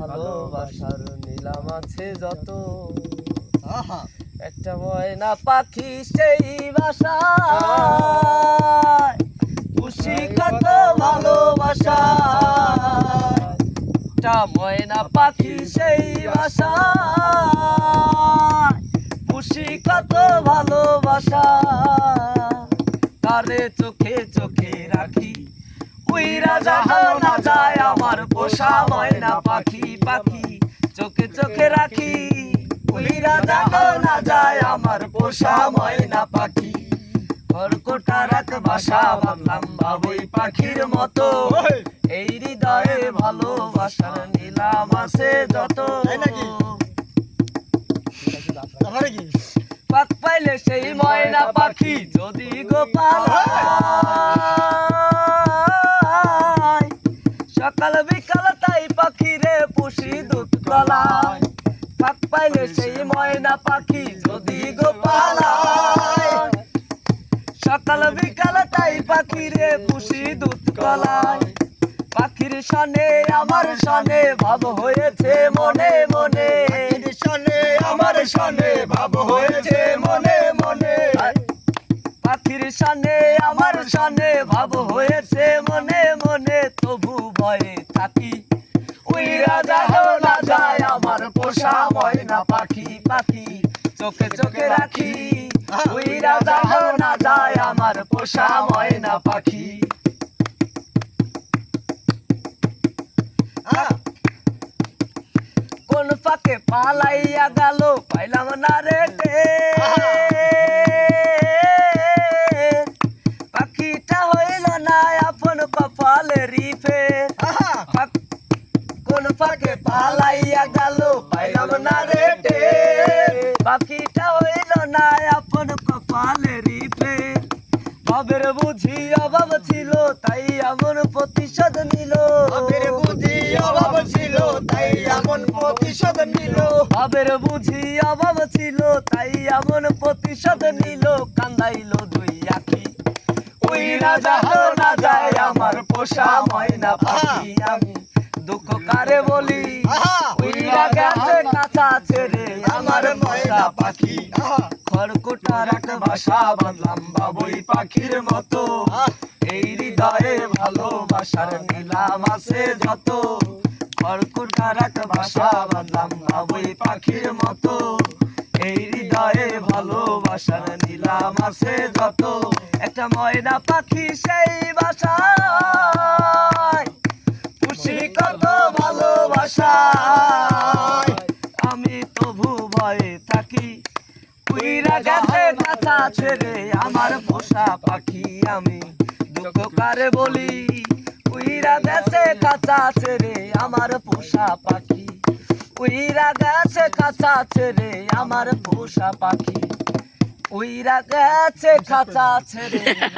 ভালোবাসার নিলাম আছে যত একটা ময়না পাখি সেই বাসা খুশি কত ভালোবাসা একটা ময়না পাখি সেই বাসা খুশি কত ভালোবাসা তারে চোখে চোখে রাখি। উইরা যাও না যায় আমার পোষা ময়না পাখি পাখি। চোখে চোখে রাখি। উইরা যাও না যায় আমার পোষা ময়না পাখি। বাসা বাঁধলাম বাবুই পাখির মতো। এই হৃদয়ে ভালোবাসার নিলাম আছে যত। পাক পাইলে সেই ময়না পাখি যদি গোপাল পাক পাইলে সেই ময়না পাখি যদি গোপাল হয়। সকাল বিকাল তাই পাখি রে পুষি দুধ কলায়। পাখির সনে আমার সনে ভাব হয়েছে মনে মনে। শনে আমার শনে ভাব হয়েছে মনে মনে। পাখির সানে আমার সানে ভাব হয়েছে মনে পোষা ময়না পাখি পাখি, চোখে চোখে রাখি। উইরা যাও না যায়, আমার পোষা ময়না পাখি। কোন ফাঁকে পালাইয়া গেল, পাইলাম না রে ফাঁকে পালাইয়া গেল পাইলাম না রে পাখিটা হইল না আপন কপালে রিফে বাবের বুঝি অভাব ছিল তাই এমন প্রতিশোধ নিল। বাপের বুদ্ধি অভাব ছিল তাই এমন প্রতিশোধ নিল। বাবের বুঝি অভাব ছিল তাই এমন প্রতিশোধ নিল। কান্দাইল দুই আখি। ওই রাজা হলো না যায় আমার পোষা ময়না পাখি আমি। দুঃখ কারে বলি? আহা, গেছে কাঁচা ছেড়ে আমার ময়না পাখি। খড়কুটার এক বাসা বাঁধলাম বাবুই পাখির মতো। এই হৃদয়ে ভালোবাসার নিলাম আছে যত। খড়কুটার এক বাসা বাঁধলাম বাবুই পাখির মতো। এই হৃদয়ে ভালোবাসার নিলাম আছে যত। একটা ময়না পাখি সেই বাসা। ভালোবাসায় আমি তবু ভয়ে থাকি। উইরা গেছে কাছা ছেড়ে আমার পোষা পাখি আমি। দুঃখ বলি? উইরা গেছে কাছা ছেড়ে আমার পোষা পাখি। উইরা গেছে কাছা ছেড়ে আমার পোষা পাখি। উইরা গেছে কাছা ছেড়ে